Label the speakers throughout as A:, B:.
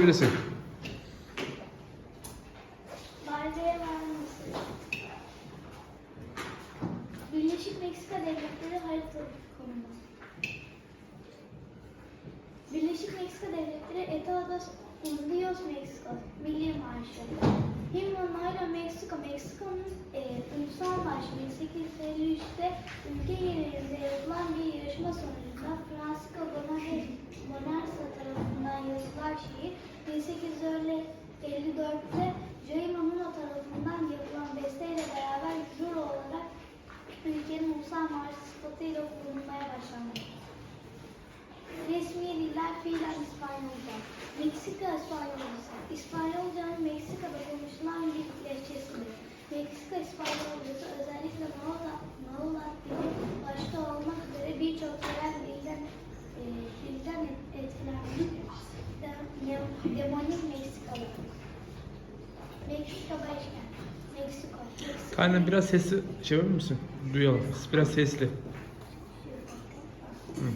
A: Vermesi. Birleşik Meksika Devletleri harita konumu. Birleşik Meksika Devletleri Estados Unidos Mexico Milli Marşı. Himno Nairo Meksiko, Meksiko'nun e, ulusal marşı 1853'te ülke genelinde yapılan bir yarışma sonucunda Francisco Bonarza tarafından yazılan şiir 1854'te Joey Mamino tarafından yapılan besteyle beraber jüri olarak ülkenin ulusal marşı sıfatıyla kullanılmaya başlandı. Resmi diller fiilen İspanyolca. Meksika İspanyolcası. İspanyolcanın Meksika'da konuşulan bir lehçesidir. Meksika İspanyolcası özellikle Manola, Manola dili başta olmak üzere birçok yerel dilden, e, dilden etkilenmiş demonik Meksikalı. Meksika. Meksiko.
B: Biraz sesli şey yapar mısın? Duyalım. Biraz sesli. Hı.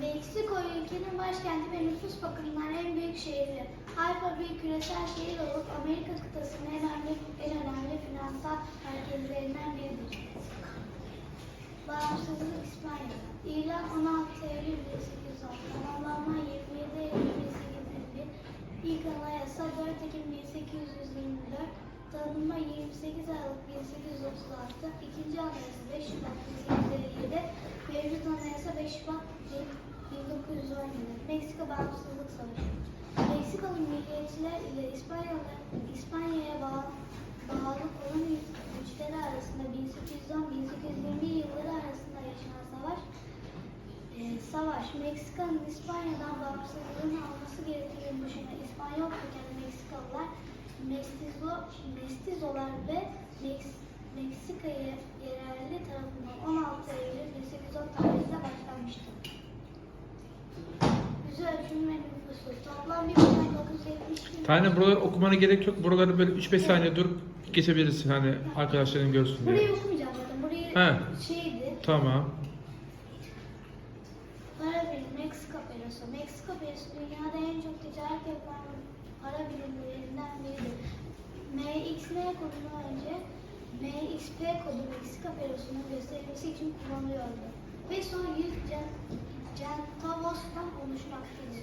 A: Meksiko ülkenin başkenti ve nüfus bakımından en büyük şehri. Alfa bir küresel şehir olup Amerika kıtasının en önemli, en önemli finansal merkezlerinden biridir. Bağımsızlık İspanya. İlan 16 Eylül 1810. İlk anayasa 4 Ekim 1824. Tanınma 28 Aralık 1836. İkinci anayasa 5 Şubat 1857. Mevcut anayasa 5 Şubat 1917. Meksika Bağımsızlık Savaşı. Meksikalı milliyetçiler ile İspanya'ya İspanya'ya bağlı, bağlı koloni güçleri arasında 1810-1820 yılları arasında yaşanan savaş savaş Meksika'nın İspanya'dan bağımsızlığını alması gerektiğini düşünen İspanyol kökenli Meksikalılar Mestizo, Mestizolar ve Meks, Meksika'ya yerelli tarafından 16 Eylül 1810 tarihinde başlanmıştı. Yüz ölçümü ve nüfusu toplam 1 milyon 970 bin.
B: Tane buraları okumana gerek yok. Buraları böyle 3-5 saniye durup geçebilirsin hani arkadaşların görsün diye.
A: Burayı okumayacağım zaten. Burayı
B: He.
A: şeydi.
B: Tamam.
A: Para birimi Perosu. Meksika perosu dünyada en çok ticaret yapılan para birimlerinden biridir. MXN kodundan önce MXP kodu Meksika perosunun gösterilmesi için kullanılıyordu. Ve son 100 cent, centavos'tan oluşmaktadır.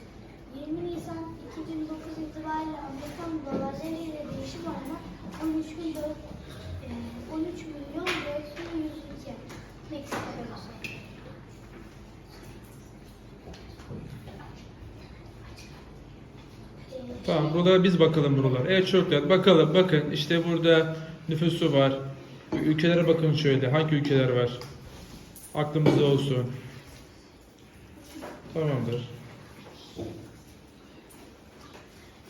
A: 20 Nisan 2009 itibariyle Amerikan doları ile değişim oranı 13 bin dört- e, 13 milyon 4102 Meksika perosu.
B: Tamam buralara biz bakalım buralar. Evet çocuklar bakalım bakın işte burada nüfusu var. Ülkelere bakın şöyle hangi ülkeler var. Aklımızda olsun. Tamamdır.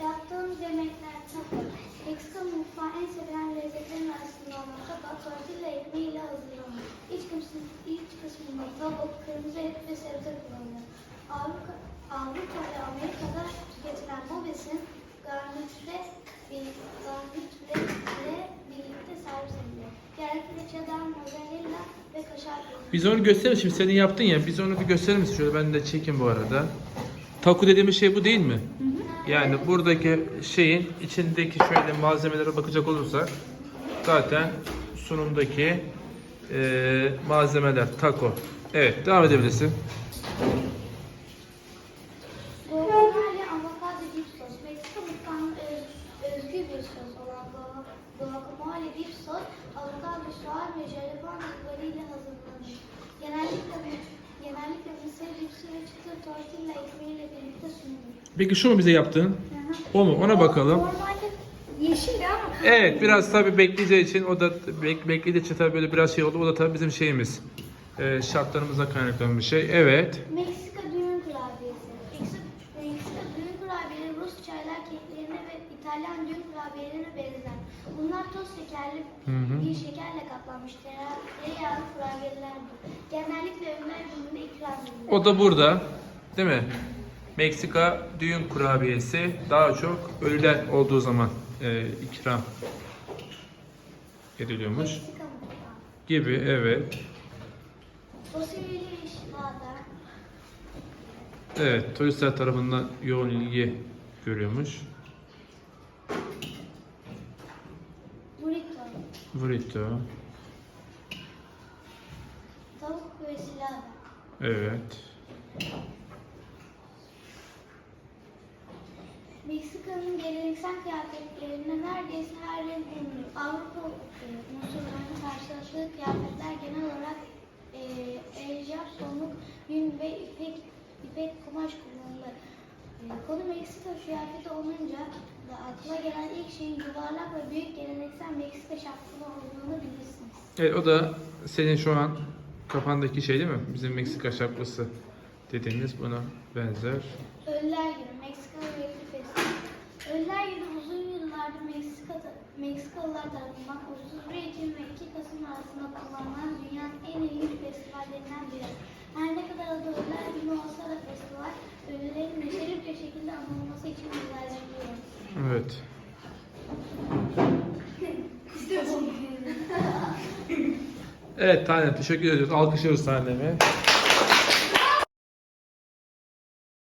A: Yaptığımız yemekler taco. Meksika mutfağı en sevilen lezzetlerin arasında taco, tortilla ekmeğiyle hazırlanır. İç, kısmı, iç kısmında tavuk, kırmızı et ve sebze kullanılır. Avrupa, Avrupa ve Amerika'da tüketilen bir- garnitüre birlikte servis edilir. Genellikle cheddar, mozzarella ve kaşar kullanılır.
B: Biz onu gösterelim şimdi senin yaptın ya biz onu bir gösterir misin? Şöyle ben de çekeyim bu arada. Taku dediğimiz şey bu değil mi? Yani buradaki şeyin içindeki şöyle malzemelere bakacak olursak zaten sunumdaki eee, malzemeler taco. Evet devam edebilirsin.
A: Mısır cipsi ve çıtır tortilla ekmeğiyle birlikte sunulur.
B: Peki şu mu bize yaptığın? O mu? Ona bakalım.
A: Normalde yeşildi ama
B: Evet biraz tabii bekleyeceği için o da bek, beklediği için tabii böyle biraz şey oldu. O da tabii bizim şeyimiz. Eee şartlarımıza kaynaklanan bir şey. Evet.
A: Meksika düğün kurabiyesi. Meksika, Meksika düğün kurabiyeleri Rus çaylar keklerine ve İtalyan düğün kurabiyelerine benzer. Bunlar toz şekerli
B: Hı hı.
A: bir şekerle kaplanmış tereyağı- kurabiyelerdir. Genellikle edilir.
B: O da burada. Değil mi? Meksika düğün kurabiyesi daha çok ölüler olduğu zaman e, ikram ediliyormuş. Gibi evet. Evet turistler tarafından yoğun ilgi görüyormuş.
A: Burrito.
B: Burrito.
A: Tavuk ve silahı.
B: Evet.
A: Meksika'nın geleneksel kıyafetlerinde neredeyse her renk bulunuyor. Avrupa unsurlarının karşılaştığı kıyafetler genel olarak e, elyaf, pamuk, yün ve ipek, ipek kumaş kullanılır. E, konu Meksika kıyafeti olunca da akla gelen ilk şeyin yuvarlak ve büyük geleneksel Meksika şapkalı olduğunu bilirsiniz.
B: Evet o da senin şu an kafandaki şey değil mi? Bizim Meksika şapkası dediğimiz buna benzer.
A: Ölüler Günü, Meksika Renkli Festivali. Ölüler Günü uzun yıllardır Meksika, Meksikalılar tarafından 31 Ekim ve 2 Kasım arasında kullanılan dünyanın en ilginç festivallerinden biri. Her ne kadar adı Ölüler Günü olsa da festival, ölülerin neşeli bir şekilde anılması için düzenleniyor.
B: Evet. Evet Tanem teşekkür ediyoruz. Alkışlıyoruz Tanem'i.